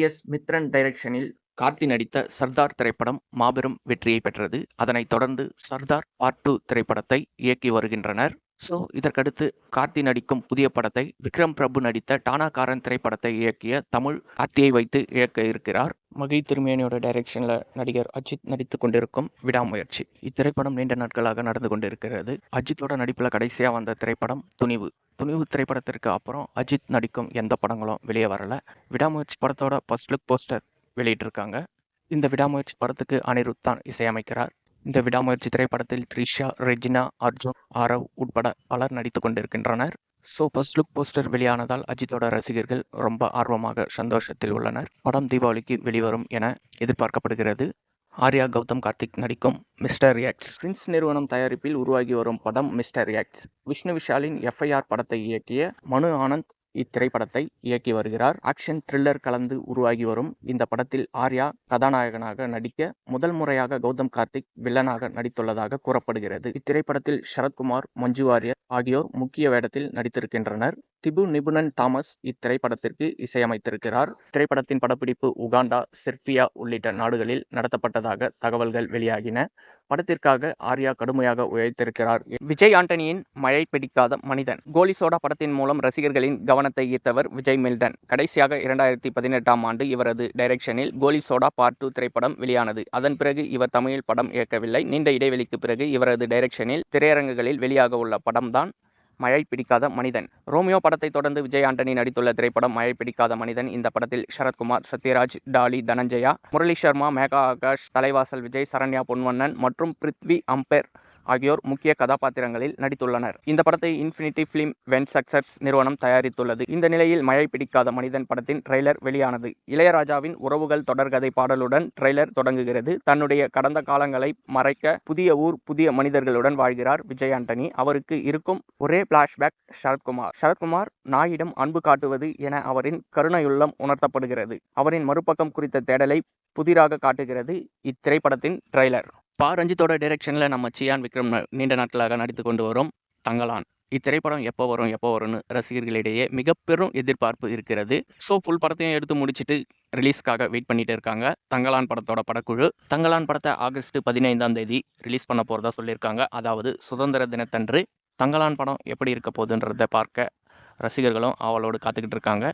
S. Mithran டைரக்ஷனில் கார்த்தி நடித்த சர்தார் திரைப்படம் மாபெரும் வெற்றியை பெற்றது. அதனைத் தொடர்ந்து சர்தார் பார்ட் டூ திரைப்படத்தை இயக்கி வருகின்றனர். ஸோ இதற்கடுத்து கார்த்தி நடிக்கும் புதிய படத்தை விக்ரம் பிரபு நடித்த டானாகாரன் திரைப்படத்தை இயக்கிய தமிழ் கார்த்தியை வைத்து இயக்க இருக்கிறார். மகி திருமேனியோட டைரக்ஷனில் நடிகர் அஜித் நடித்து கொண்டிருக்கும் விடாமுயற்சி. இத்திரைப்படம் நீண்ட நாட்களாக நடந்து கொண்டிருக்கிறது. அஜித்தோட நடிப்பில் கடைசியாக வந்த திரைப்படம் துணிவு. துணிவு திரைப்படத்திற்கு அப்புறம் அஜித் நடிக்கும் எந்த படங்களும் வெளியே வரல. விடாமுயற்சி படத்தோட ஃபர்ஸ்ட் லுக் போஸ்டர் வெளியிட்டிருக்காங்க. இந்த விடாமுயற்சி படத்துக்கு அனிருத் தான் இசையமைக்கிறார். இந்த விடாமுயற்சி திரைப்படத்தில் த்ரிஷா ரெஜினா அர்ஜுன் ஆரவ் உட்பட பலர் நடித்து கொண்டிருக்கின்றனர். ஸோ ஃபர்ஸ்ட் லுக் போஸ்டர் வெளியானதால் அஜித்தோட ரசிகர்கள் ரொம்ப ஆர்வமாக சந்தோஷத்தில் உள்ளனர். படம் தீபாவளிக்கு வெளிவரும் என எதிர்பார்க்கப்படுகிறது. ஆர்யா கௌதம் கார்த்திக் நடிக்கும் மிஸ்டர் ரியாக்ட்ஸ் பிரின்ஸ் நிறுவனம் தயாரிப்பில் உருவாகி வரும் படம் மிஸ்டர் ரியாக்ட்ஸ். விஷ்ணு விஷாலின் எஃப்ஐஆர் படத்தை இயக்கிய மனு ஆனந்த் இத்திரைப்படத்தை இயக்கி வருகிறார். ஆக்ஷன் த்ரில்லர் கலந்து உருவாகி வரும் இந்த படத்தில் ஆர்யா கதாநாயகனாக நடிக்க முதல் முறையாக கௌதம் கார்த்திக் வில்லனாக நடித்துள்ளதாக கூறப்படுகிறது. இத்திரைப்படத்தில் சரத்குமார் மஞ்சு வாரியர் ஆகியோர் முக்கிய வேடத்தில் நடித்திருக்கின்றனர். திபு நிபுணன் தாமஸ் இத்திரைப்படத்திற்கு இசையமைத்திருக்கிறார். திரைப்படத்தின் படப்பிடிப்பு உகாண்டா செர்பியா உள்ளிட்ட நாடுகளில் நடத்தப்பட்டதாக தகவல்கள் வெளியாகின. படத்திற்காக ஆர்யா கடுமையாக உழைத்திருக்கிறார். விஜய் ஆண்டனியின் மழை பிடிக்காத மனிதன். கோலி சோடா படத்தின் மூலம் ரசிகர்களின் கவனத்தை ஈர்த்தவர் விஜய் மில்டன். கடைசியாக இரண்டாயிரத்தி பதினெட்டாம் ஆண்டு இவரது டைரக்ஷனில் கோலி சோடா பார்ட் டூ திரைப்படம் வெளியானது. அதன் பிறகு இவர் தமிழில் படம் இயக்கவில்லை. நீண்ட இடைவெளிக்கு பிறகு இவரது டைரக்ஷனில் திரையரங்குகளில் வெளியாக உள்ள படம்தான் மழை பிடிக்காத மனிதன். ரோமியோ படத்தை தொடர்ந்து விஜய் ஆண்டனி நடித்துள்ள திரைப்படம் மழை பிடிக்காத மனிதன். இந்த படத்தில் சரத்குமார் சத்யராஜ் டாலி தனஞ்சயா முரளி சர்மா மேகா ஆகாஷ் தலைவாசல் விஜய் சரண்யா பொன்வண்ணன் மற்றும் பிருத்வி அம்பேர் ஆகியோர் முக்கிய கதாபாத்திரங்களில் நடித்துள்ளனர். இந்த படத்தை இன்ஃபினிட்டி பிலிம் வென் சக்சஸ் நிறுவனம் தயாரித்துள்ளது. இந்த நிலையில் மழை பிடிக்காத மனிதன் படத்தின் ட்ரெய்லர் வெளியானது. இளையராஜாவின் உறவுகள் தொடர்கதை பாடலுடன் ட்ரெய்லர் தொடங்குகிறது. தன்னுடைய கடந்த காலங்களை மறைக்க புதிய ஊர் புதிய மனிதர்களுடன் வாழ்கிறார் விஜய் ஆண்டனி. அவருக்கு இருக்கும் ஒரே பிளாஷ்பேக் சரத்குமார். சரத்குமார் நாயிடம் அன்பு காட்டுவது என அவரின் கருணையுள்ளம் உணர்த்தப்படுகிறது. அவரின் மறுபக்கம் குறித்த தேடலை புதிராக காட்டுகிறது இத்திரைப்படத்தின் ட்ரெய்லர் பா ரஞ்சித்தோட டைரக்ஷனில் நம்ம சியான் விக்ரம் நீண்ட நாட்களாக நடித்து கொண்டு வரும் தங்கலான் இத்திரைப்படம் எப்போ வரும் எப்போ வரும்னு ரசிகர்களிடையே மிக பெரும் எதிர்பார்ப்பு இருக்கிறது. ஸோ ஃபுல் படத்தையும் எடுத்து முடிச்சிட்டு ரிலீஸ்க்காக வெயிட் பண்ணிட்டு இருக்காங்க. தங்கலான் படத்தோட படக்குழு. தங்கலான் படத்தை ஆகஸ்ட் பதினைந்தாம் தேதி ரிலீஸ் பண்ண போகிறதா சொல்லியிருக்காங்க. அதாவது சுதந்திர தினத்தன்று தங்கலான் படம் எப்படி இருக்க போகுதுன்றதை பார்க்க ரசிகர்களும் அவளோடு காத்துக்கிட்டு இருக்காங்க.